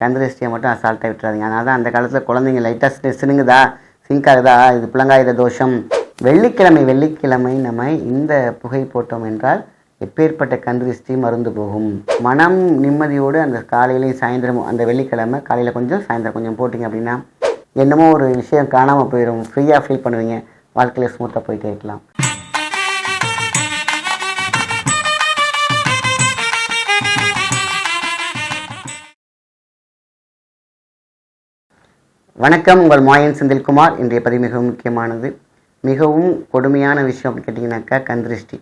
கந்திருஷ்டியை மட்டும் அசால்ட்டாக விட்டுறாதீங்க. அதனால தான் அந்த காலத்தில் குழந்தைங்க லைட்டாக சினுங்குதா? சிங்க் ஆகுதா இது புலங்காயுத தோஷம். வெள்ளிக்கிழமை வெள்ளிக்கிழமை நம்ம இந்த புகை போட்டோம் என்றால் எப்பேற்பட்ட கந்திருஷ்டி மருந்து போகும்? மனம் நிம்மதியோடு அந்த காலையிலையும் சாயந்தரமும் அந்த வெள்ளிக்கிழமை காலையில் கொஞ்சம் சாயந்தரம் கொஞ்சம் போட்டிங்க அப்படின்னா என்னமோ ஒரு விஷயம் காணாமல் போயிடும் ஃப்ரீயாக ஃபீல் பண்ணுவீங்க. வாழ்க்கையில் ஸ்மூத்தாக போயிட்டே இருக்கலாம். வணக்கம் உங்கள் மாயன் செந்தில்குமார். இன்றைய பதிவு மிகவும் முக்கியமானது. மிகவும் கொடுமையான விஷயம் அப்படின்னு கேட்டிங்கனாக்கா கந்திருஷ்டி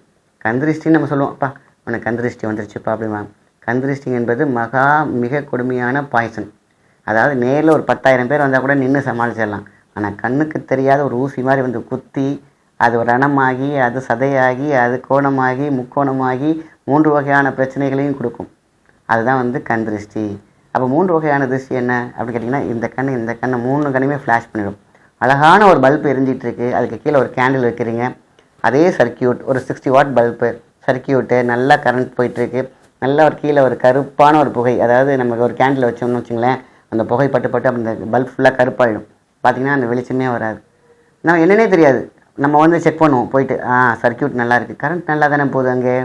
கந்திருஷ்டின்னு நம்ம சொல்லுவோம். அப்பா உனக்கு கந்திருஷ்டி வந்துருச்சுப்பா அப்படிவாங்க கந்திருஷ்டி என்பது மகா மிக கொடுமையான பாய்சன் அதாவது நேரில் ஒரு பத்தாயிரம் பேர் வந்தால் கூட நின்று சமாளிச்சிடலாம். ஆனால் கண்ணுக்கு தெரியாத ஒரு ஊசி மாதிரி வந்து குத்தி அது ரணமாகி அது சதையாகி அது கோணமாகி முக்கோணமாகி மூன்று வகையான பிரச்சனைகளையும் கொடுக்கும். அதுதான் வந்து கந்திருஷ்டி அப்போ மூன்று வகையான திருஷ்டி என்ன அப்படின்னு கேட்டிங்கன்னா இந்த கண் இந்த கண்ணை மூணு கண்ணுமே ஃப்ளாஷ் பண்ணிடும். அழகான ஒரு பல்ப் எரிஞ்சிட்ருக்கு அதுக்கு கீழே ஒரு கேண்டில் வைக்கிறீங்க. அதே சர்க்கியூட் ஒரு சிக்ஸ்டி வாட் பல்பு சர்க்கியூட்டு நல்லா கரண்ட் போயிட்டுருக்கு. நல்ல ஒரு கீழே ஒரு கருப்பான ஒரு புகை அதாவது நமக்கு ஒரு கேண்டில் வச்சோம்னு வச்சுங்களேன் அந்த புகை பட்டு பட்டு அந்த பல்ப் ஃபுல்லாக கருப்பாயிடும். பார்த்தீங்கன்னா அந்த வெளிச்சமே வராது. நம்ம என்னன்னே தெரியாது. நம்ம வந்து செக் பண்ணுவோம் போயிட்டு ஆ சர்க்கியூட் நல்லா இருக்குது கரண்ட் நல்லா தானே போகுது அங்கே?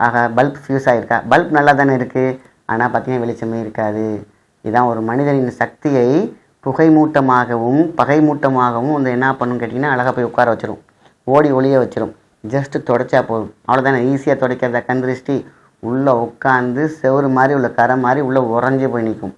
ஆகா பல்ப் ஃபியூஸ் ஆகிருக்கா பல்ப் நல்லா தானே இருக்குது ஆனால் பார்த்தீங்கன்னா வெளிச்சமே இருக்காது. இதான் ஒரு மனிதனின் சக்தியை புகை மூட்டமாகவும் பகை மூட்டமாகவும் வந்து என்ன பண்ணுன்னு கேட்டிங்கன்னா அழகாக போய் உட்கார வச்சிரும். ஓடி ஒளிய வச்சிரும். ஜஸ்ட்டு தொடச்சா போதும். அவ்வளோதானே ஈஸியாக துடைக்கிறத? கந்திருஷ்டி உள்ளே உட்காந்து செவுறு மாதிரி உள்ள கரை மாதிரி உள்ளே உறைஞ்சி போய் நிற்கும்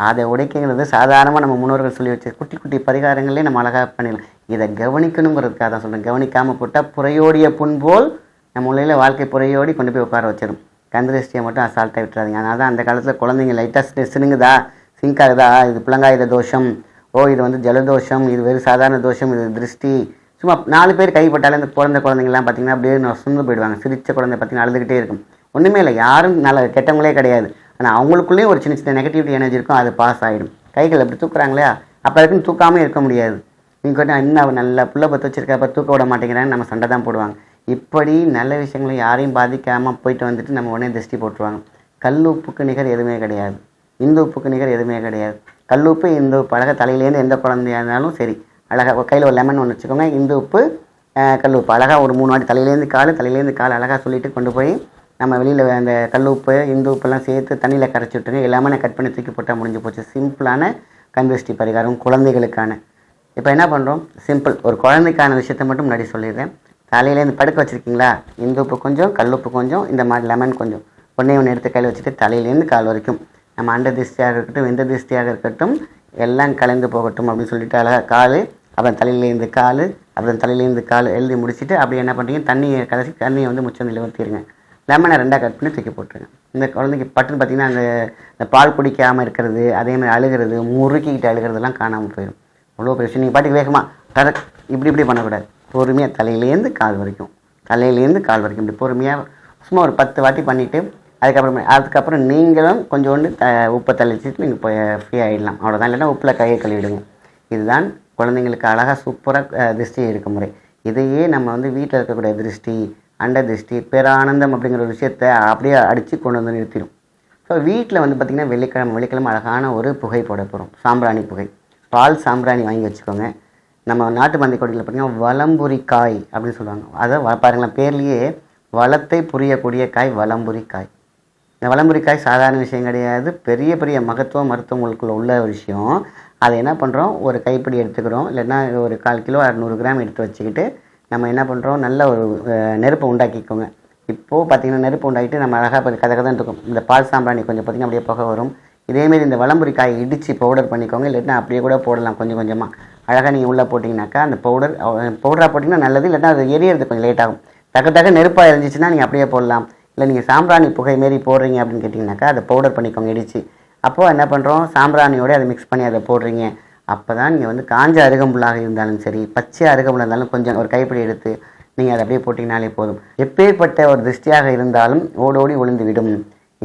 அதை உடைக்கிறது சாதாரணமாக நம்ம முன்னோர்கள் சொல்லி வச்ச குட்டி குட்டி பரிகாரங்களே நம்ம அழகாக பண்ணிடலாம். இதை கவனிக்கணுங்கிறதுக்காக தான் சொல்கிறேன் கவனிக்காமல் போட்டால் புறையோடிய புண் போல் நம்ம உள்ள வாழ்க்கை புறையோடி கொண்டு போய் உட்கார வச்சிடும் சந்திரஷ்டியை மட்டும் அசால்ட்டாக விட்டுறாதீங்க. அதனால தான் அந்த காலத்தில் குழந்தைங்க லைட்டாக சினுங்குதா சிங்க் ஆகுதா? இது புலங்காயுத தோஷம். ஓ இது வந்து ஜலதோஷம். இது வெறும் சாதாரண தோஷம். இது திருஷ்டி. சும்மா நாலு பேர் கைப்பட்டாலே இந்த பிறந்த குழந்தைங்கலாம் பார்த்தீங்கன்னா அப்படியே நொசந்து போயிடுவாங்க. சிரிச்ச குழந்தை பார்த்தீங்கன்னா அழுதுகிட்டே இருக்கும். ஒன்றுமே இல்லை. யாரும் நல்ல கெட்டவங்களே கிடையாது. ஆனால் அவங்களுக்குள்ளேயும் ஒரு சின்ன சின்ன நெகட்டிவிட்டி எனர்ஜி இருக்கும். அது பாஸ் ஆகிடும் கைகள் அப்படி தூக்குறாங்களே அப்போ அதுக்குன்னு தூக்காமல் இருக்க முடியாது. நீங்கள் கேட்டால் இன்னும் நல்லா நல்ல புள்ள பற்ற வச்சிருக்கப்போ தூக்க விட மாட்டேங்கிறான்னு நம்ம சண்டை தான் போடுவாங்க. இப்படி நல்ல விஷயங்களை யாரையும் பாதிக்காமல் போயிட்டு வந்துட்டு நம்ம உடனே திருஷ்டி போட்டுருவாங்க. கல் உப்புக்கு நிகர் எதுவுமே கிடையாது. இந்து உப்புக்கு நிகர் எதுவுமே கிடையாது. கல் உப்பு இந்து உப்பு அழகாக தலையிலேருந்து எந்த குழந்தையா இருந்தாலும் சரி அழகாக கையில் ஒரு லெமன் ஒன்று வச்சுக்கோங்க இந்து உப்பு கல் உப்பு அழகாக ஒரு மூணு வாட்டி தலையிலேருந்து கால் தலையிலேருந்து கால் அழகாக சொல்லிட்டு கொண்டு போய் நம்ம வெளியில் அந்த கல் உப்பு இந்து உப்பெல்லாம் சேர்த்து தண்ணியில் கரைச்சி விட்டுருங்க எல்லாமே கட் பண்ணி தூக்கி போட்டால் முடிஞ்சு போச்சு. சிம்பிளான கந்திருஷ்டி பரிகாரம் குழந்தைகளுக்கான. இப்போ என்ன பண்ணுறோம் சிம்பிள். ஒரு குழந்தைக்கான விஷயத்த மட்டும் முன்னாடி சொல்லிடுறேன். தலையிலேருந்து படுக்க வச்சுருக்கீங்களா? இந்த உப்பு கொஞ்சம் கல்லுப்பு கொஞ்சம் இந்த மாதிரி லெமன் கொஞ்சம். ஒன்றே ஒன்று எடுத்து கையில் வச்சுட்டு தலையிலேருந்து கால் வரைக்கும். நம்ம அண்ட திருஷ்டியாக இருக்கட்டும் எந்த திருஷ்டியாக இருக்கட்டும் எல்லாம் கலந்து போகட்டும் அப்படின்னு சொல்லிட்டு அழகாக கால் அப்புறம் தலையிலேருந்து கால் அப்புறம் தலையிலேருந்து கால் எழுதி முடிச்சுட்டு அப்படி என்ன பண்ணுறீங்க தண்ணியை கலசி தண்ணியை வந்து முச்சந்தில் ஊற்றிடுங்க லெமனை ரெண்டாக கட் பண்ணி தூக்கி போட்டுருங்க. இந்த குழந்தைக்கு பட்டுன்னு பார்த்தீங்கன்னா அந்த இந்த பால் குடிக்காமல் இருக்கிறது அதே மாதிரி அழுகிறது முறுக்கிக்கிட்டு அழுகிறதுலாம் காணாமல் போயிடும். அவ்வளோ பிரச்சனை. நீங்கள் பாட்டுக்கு வேகமாக டரக் இப்படி இப்படி பண்ணக்கூடாது. பொறுமையாக தலையிலேருந்து கால் வரைக்கும். தலையிலேருந்து கால் வரைக்கும். இப்படி பொறுமையாக சும்மா ஒரு பத்து வாட்டி பண்ணிவிட்டு அதுக்கப்புறம் அதுக்கப்புறம் நீங்களும் கொஞ்சோண்டு த உப்பை தெளிச்சிட்டு நீங்கள் போய் ஃப்ரீ ஆகிடலாம் அவ்வளோதான் இல்லைன்னா உப்பில் கையை கழுவிடுங்க. இதுதான் குழந்தைங்களுக்கு அழகாக சூப்பராக திருஷ்டி இருக்க முறை இதையே நம்ம வந்து வீட்டில் இருக்கக்கூடிய திருஷ்டி அண்ட திருஷ்டி பேரானந்தம் அப்படிங்கிற ஒரு விஷயத்தை அப்படியே அடித்து கொண்டு வந்து நிறுத்திடும் ஸோ வீட்டில் வந்து பார்த்திங்கன்னா வெள்ளிக்கிழமை வெள்ளிக்கிழமை அழகான ஒரு புகை போட போகிறோம் சாம்பிராணி புகை. பால் சாம்பிராணி வாங்கி வச்சுக்கோங்க. நம்ம நாட்டு மந்தை கொடியில் பார்த்தீங்கன்னா வலம்புரி காய் அப்படின்னு சொல்லுவாங்க. அதை வ- பாருங்களேன் பேர்லேயே வளத்தை புரியக்கூடிய காய் வலம்புரி காய் இந்த வலம்புரி காய் சாதாரண விஷயம் கிடையாது. பெரிய பெரிய மகத்துவ மருத்துவங்களுக்குள்ள உள்ள ஒரு விஷயம். அதை என்ன பண்ணுறோம் ஒரு கைப்பிடி எடுத்துக்கிறோம். இல்லைன்னா ஒரு கால் கிலோ அறநூறு கிராம் எடுத்து வச்சுக்கிட்டு நம்ம என்ன பண்ணுறோம் நல்ல ஒரு நெருப்பை உண்டாக்கிக்கோங்க. இப்போது பார்த்திங்கன்னா நெருப்பு உண்டாக்கிட்டு நம்ம அழகாக இப்போ கதை கதை இருக்கும். இந்த பால் சாம்பிராணி கொஞ்சம் பார்த்திங்கன்னா அப்படியே புகை வரும். இதேமாரி இந்த வலம்புரி காய் இடித்து பவுடர் பண்ணிக்கோங்க. இல்லைன்னா அப்படியே கூட போடலாம் கொஞ்சம் கொஞ்சமாக அழகாக நீங்கள் உள்ளே போட்டிங்கனாக்கா அந்த பவுடர் பவுடராக போட்டிங்கன்னா நல்லது இல்லைன்னா அது எரியறது கொஞ்சம் லேட் ஆகும். டக்கு டக்கு நெருப்பாக இருந்துச்சுன்னா நீங்கள் அப்படியே போடலாம். இல்லை நீங்கள் சாம்பிராணி புகை மாரி போடுறீங்க அப்படின்னு கேட்டிங்கனாக்கா அதை பவுடர் பண்ணிக்கோங்க இடித்து அப்போது என்ன பண்ணுறோம் சாம்பிராணியோட அதை மிக்ஸ் பண்ணி அதை போடுறீங்க. அப்போ தான் நீங்கள் வந்து காஞ்ச அருகம்புல்லாக இருந்தாலும் சரி பச்சை அருகம்புல் இருந்தாலும் கொஞ்சம் ஒரு கைப்பிடி எடுத்து நீங்கள் அதை அப்படியே போட்டிங்கனாலே போதும். எப்பேற்பட்ட ஒரு திருஷ்டியாக இருந்தாலும் ஓடோடி ஒளிந்து விடும்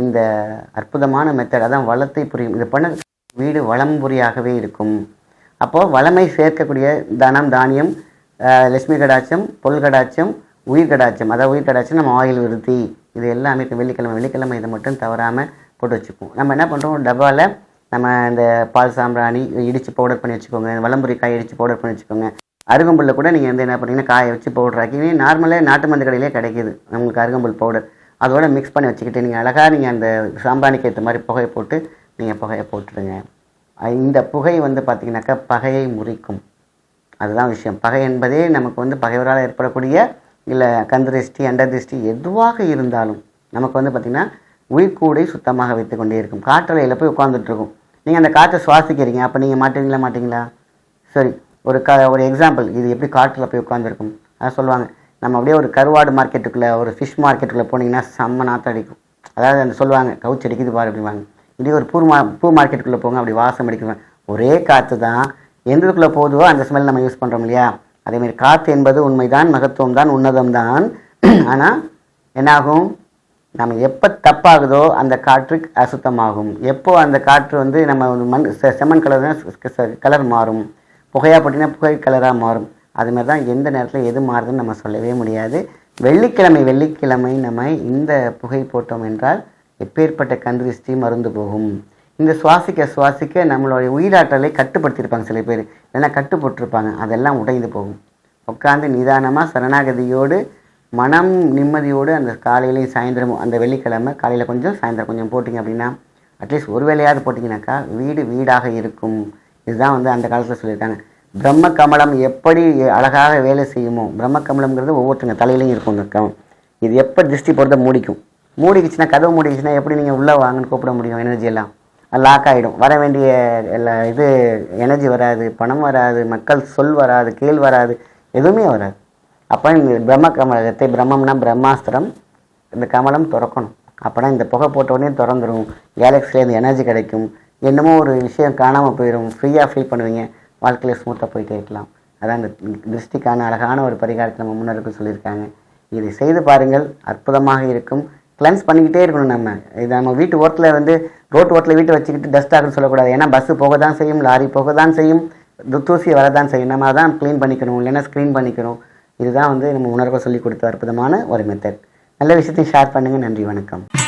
இந்த அற்புதமான மெத்தட் அதான் வளத்தை புரியும். இது பண்ண வீடு வளம்புரியாகவே இருக்கும். அப்போது வளமை சேர்க்கக்கூடிய தனம் தானியம் லட்சுமி கடாட்சம் பொருள் கடாட்சம் உயிர் கடாட்சம். அதாவது உயிர் கடாட்சம் நம்ம ஆயில் விருத்தி இது எல்லாமே இப்போ வெள்ளிக்கிழமை வெள்ளிக்கிழமை இதை மட்டும் தவறாமல் போட்டு வச்சுப்போம் நம்ம என்ன பண்ணுறோம் டப்பாவில் நம்ம இந்த பால் சாம்பிராணி இடித்து பவுடர் பண்ணி வச்சுக்கோங்க. வளம்புரி காய் இடித்து பவுடர் பண்ணி வச்சுக்கோங்க. அருகம்புல்ல கூட நீங்கள் வந்து என்ன பண்ணீங்கன்னா காய வச்சு பவுடர் ஆக்கி நார்மலாக நாட்டு மருந்து கடையிலே கிடைக்கிது. உங்களுக்கு அருகம்புல் பவுடர் அதோட மிக்ஸ் பண்ணி வச்சுக்கிட்டு நீங்கள் அழகாக நீங்கள் அந்த சாம்பிராணிக்கு ஏற்ற மாதிரி புகையை போட்டு நீங்கள் புகையை போட்டுடுங்க. இந்த புகை வந்து பார்த்தீங்கன்னாக்கா பகையை முறிக்கும். அதுதான் விஷயம். பகை என்பதே நமக்கு வந்து பகைவரால் ஏற்படக்கூடிய இல்லை கந்திருஷ்டி அண்டதிருஷ்டி எதுவாக இருந்தாலும் நமக்கு வந்து பார்த்திங்கன்னா உயிர்கூடை சுத்தமாக வைத்து கொண்டே இருக்கும். காற்றலையில் போய் உட்காந்துட்ருக்கும் நீங்கள் அந்த காற்றை சுவாசிக்கிறீங்க அப்போ நீங்கள் மாட்டீங்களா மாட்டிங்களா? சரி ஒரு க ஒரு எக்ஸாம்பிள் இது எப்படி காற்றில் போய் உட்காந்துருக்கும் அதான் சொல்லுவாங்க. நம்ம அப்படியே ஒரு கருவாடு மார்க்கெட்டுக்குள்ளே ஒரு ஃபிஷ் மார்க்கெட்டுக்குள்ளே போனீங்கன்னா செம்ம நாற்றம் அடிக்கும். அதாவது அந்த சொல்லுவாங்க கவுச்சு அடிக்குது பாரு அப்படிவாங்க இப்படி ஒரு பூ மா பூ மார்க்கெட்டுக்குள்ளே போங்க அப்படி வாசம் அடிக்கணும் ஒரே காற்று தான் எந்ததுக்குள்ளே போதுவோ அந்த ஸ்மெல் நம்ம யூஸ் பண்ணுறோம் இல்லையா? அதேமாதிரி காற்று என்பது உண்மைதான் மகத்துவம் தான் உன்னதம் தான். ஆனால் என்னாகும்? நம்ம எப்போ தப்பாகுதோ அந்த காற்று அசுத்தமாகும். எப்போ அந்த காற்று வந்து நம்ம மண் செ- செம்மண் கலர் கலர் மாறும். புகையா போட்டிங்கன்னா புகை கலராக மாறும். அதுமாதிரி தான் எந்த நேரத்தில் எது மாறுதுன்னு நம்ம சொல்லவே முடியாது. வெள்ளிக்கிழமை வெள்ளிக்கிழமை நம்ம இந்த புகை போட்டோம் என்றால் எப்பேற்பட்ட கந்திருஷ்டி மருந்து போகும். இந்த சுவாசிக்க சுவாசிக்க நம்மளுடைய உயிராற்றலை கட்டுப்படுத்தியிருப்பாங்க சில பேர். இல்லைன்னா கட்டுப்பட்டிருப்பாங்க. அதெல்லாம் உடைந்து போகும். உட்காந்து நிதானமாக சரணாகதியோடு மனம் நிம்மதியோடு அந்த காலையிலையும் சாயந்தரமும் அந்த வெள்ளிக்கிழமை காலையில் கொஞ்சம் சாயந்தரம் கொஞ்சம் போட்டிங்க அப்படின்னா அட்லீஸ்ட் ஒரு வேலையாவது போட்டிங்கனாக்கா வீடு வீடாக இருக்கும். இதுதான் வந்து அந்த காலத்தில் சொல்லியிருக்காங்க. பிரம்ம கமலம் எப்படி அழகாக வேலை செய்யுமோ பிரம்ம கமலம்ங்கிறது ஒவ்வொருத்தங்க தலையிலையும் இருக்கும் இந்த இது எப்போ திருஷ்டி போகிறத மூடிக்கும். மூடிக்குச்சுன்னா கதவு மூடிக்குச்சுன்னா எப்படி நீங்கள் உள்ளே வாங்கன்னு கூப்பிட முடியும் எனர்ஜி எல்லாம்? லாக் ஆகிடும் வர வேண்டிய எல்லா இது எனர்ஜி வராது பணம் வராது மக்கள் சொல் வராது கேள் வராது எதுவுமே வராது. அப்போ இந்த பிரம்ம கமலத்தை பிரம்மம்னா பிரம்மாஸ்திரம் இந்த கமலம் திறக்கணும். அப்போனா இந்த புகை போட்ட உடனே திறந்துரும். கேலக்ஸிலேருந்து எனர்ஜி கிடைக்கும். என்னமோ ஒரு விஷயம் காணாமல் போயிடும் ஃப்ரீயாக ஃபீல் பண்ணுவீங்க. வாழ்க்கையில் ஸ்மூத்தாக போயிட்டே இருக்கலாம். அதான் இந்த திருஷ்டிக்கான அழகான ஒரு பரிகாரத்தை நம்ம முன்னோருக்கு சொல்லியிருக்காங்க. இதை செய்து பாருங்கள். அற்புதமாக இருக்கும். கிளென்ஸ் பண்ணிக்கிட்டே இருக்கணும் நம்ம. இது நம்ம வீட்டு ஓரத்தில் வந்து ரோட்டு ஓரத்தில் வீட்டை வச்சுக்கிட்டு டஸ்ட் ஆகுன்னு சொல்லக்கூடாது. ஏன்னா பஸ்ஸு போக தான் செய்யும் லாரி போக தான் செய்யும் து- தூசி வரதான் செய்யும். நம்ம அதான் க்ளீன் பண்ணிக்கணும். இல்லைன்னா ஸ்க்ரீன் பண்ணிக்கணும். இதுதான் வந்து நம்ம உணர்வை சொல்லி கொடுத்த அற்புதமான ஒரு மெத்தட் நல்ல விஷயத்தையும் ஷேர் பண்ணுங்கள் நன்றி வணக்கம்.